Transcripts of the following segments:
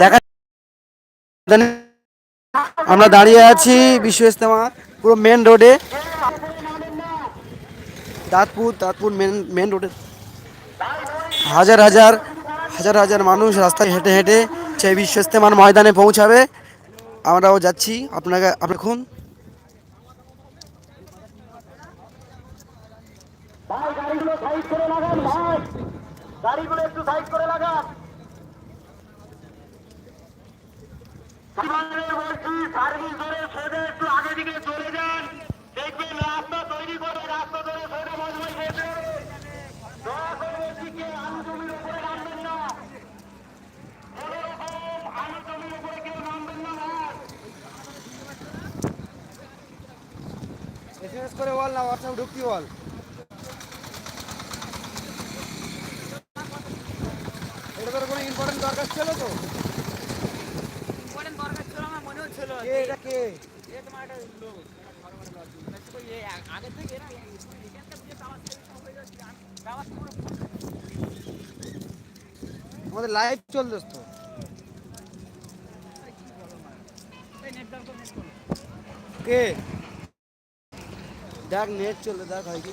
দেখা আমরা দাঁড়িয়ে আছি বিশ্ব ইস্তেমা পুরো মেন রোডে দাঁতপুর দাঁতপুর মেন মেন রোডে হাজার হাজার হাজার হাজার মানুষ রাস্তায় হেঁটে হেঁটে সেই বিশ্ব ইস্তেমার ময়দানে পৌঁছাবে। আমরাও যাচ্ছি, আপনাকে এখন ভাই, গাড়িগুলো সাইড করে লাগান, ভাই। গাড়িগুলো একটু সাইড করে লাগান। আগে দিকে চলে যান। দেখবেন রাস্তা তৈরি করে, রাস্তা ধরে না? কোনো করে বল না হোয়াটসঅ্যাপ ঢুকতি বল। এটা তোর কোনো ইম্পর্টেন্ট ছিল তো ইম্পর্টেন্ট দরকার ছিল আমার মনে হচ্ছিল কে এটা কে? তোমার একটা লোক। আগে থেকে না আমাদের লাইভ চলছে তো। কে? দেখ নেট চলে দেখ হয় কি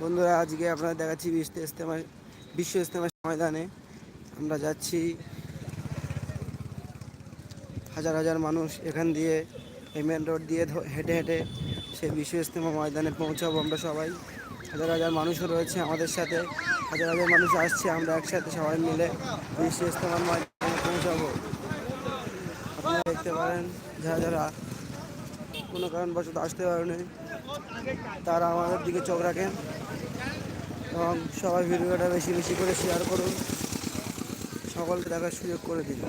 বন্ধুরা, আজকে আপনারা দেখাচ্ছি বিশ্ব ইস্তেমা বিশ্ব ইস্তেমা ময়দানে। আমরা যাচ্ছি। হাজার হাজার মানুষ এখান দিয়ে, এই মেন রোড দিয়ে হেঁটে হেঁটে সেই বিশ্ব ইস্তেমা ময়দানে পৌঁছাবো আমরা সবাই। হাজার হাজার মানুষও রয়েছে আমাদের সাথে। হাজার হাজার মানুষ আসছে, আমরা একসাথে সবাই মিলে বিশ্ব ইস্তেমার ময়দানে পৌঁছাবো। আপনারা দেখতে পারেন, যারা যারা কোনো কারণবশত আসতে পারেনি। তারা আমাদের দিকে চোখ রাখেন এবং সবাই ভিডিওটা বেশি বেশি করে শেয়ার করুন। সকলকে দেখার সুযোগ করে দিন।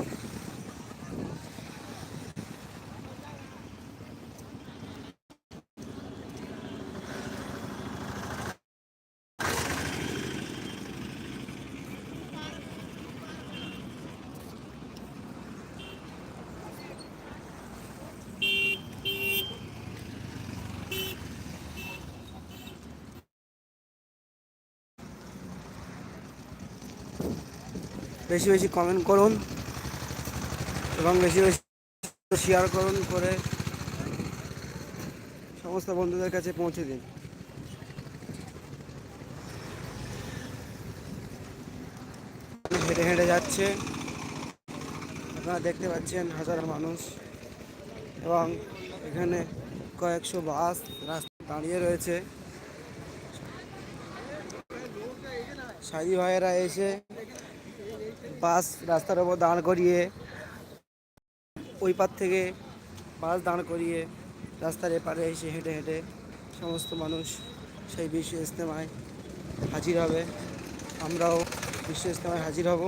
বেশি বেশি কমেন্ট করুন এবং বেশি বেশি শেয়ার করুন করে সমস্ত বন্ধুদের কাছে পৌঁছে দিন। হেঁটে হেঁটে যাচ্ছে। আপনারা দেখতে পাচ্ছেন হাজার মানুষ এবং এখানে কয়েকশো বাস রাস্তা দাঁড়িয়ে রয়েছে। সাজি ভাইয়েরা এসে বাস রাস্তার ওপর দাঁড় করিয়ে, ওই পার থেকে বাস দাঁড় করিয়ে রাস্তার এপারে এসে হেঁটে হেঁটে সমস্ত মানুষ সেই বিশ্ব ইজতেমায় হাজির হবে। আমরাও বিশ্ব ইজতেমায় হাজির হব।